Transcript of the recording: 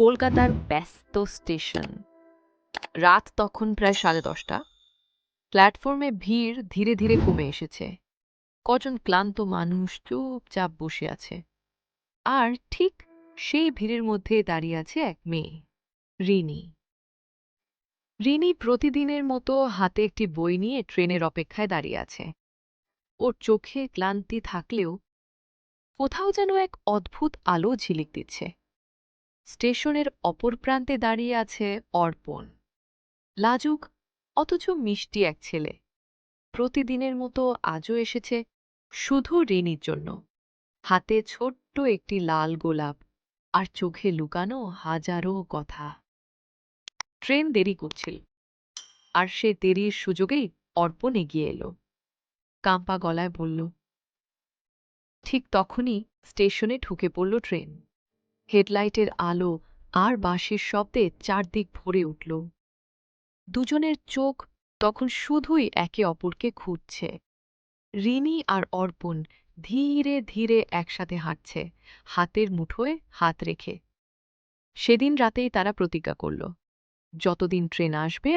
কলকাতার ব্যস্ত স্টেশন। রাত তখন প্রায় সাড়ে দশটা। প্ল্যাটফর্মে ভিড় ধীরে ধীরে কমে এসেছে। কজন ক্লান্ত মানুষ চুপচাপ বসে আছে। আর ঠিক সেই ভিড়ের মধ্যে দাঁড়িয়ে আছে এক মেয়ে, রিনি। রিনি প্রতিদিনের মতো হাতে একটি বই নিয়ে ট্রেনের অপেক্ষায় দাঁড়িয়ে আছে। ওর চোখে ক্লান্তি থাকলেও কোথাও যেন এক অদ্ভুত আলো ঝিলিক দিচ্ছে। স্টেশনের অপর প্রান্তে দাঁড়িয়ে আছে অর্পণ। লাজুক, অথচ মিষ্টি এক ছেলে। প্রতিদিনের মতো আজও এসেছে শুধু রিনির জন্য। হাতে ছোট্ট একটি লাল গোলাপ, আর চোখে লুকানো হাজারো কথা। ট্রেন দেরি করছিল, আর সে দেরির সুযোগেই অর্পণ এগিয়ে এলো। কাম্পা গলায় বলল, ঠিক তখনই স্টেশনে ঢুকে পড়ল ট্রেন। হেডলাইটের আলো আর বাঁশির শব্দে চারদিক ভরে উঠল। দুজনের চোখ তখন শুধুই একে অপরকে খুঁজছে। রিনি আর অর্পণ ধীরে ধীরে একসাথে হাঁটছে, হাতের মুঠোয় হাত রেখে। সেদিন রাতেই তারা প্রতিজ্ঞা করল, যতদিন ট্রেন আসবে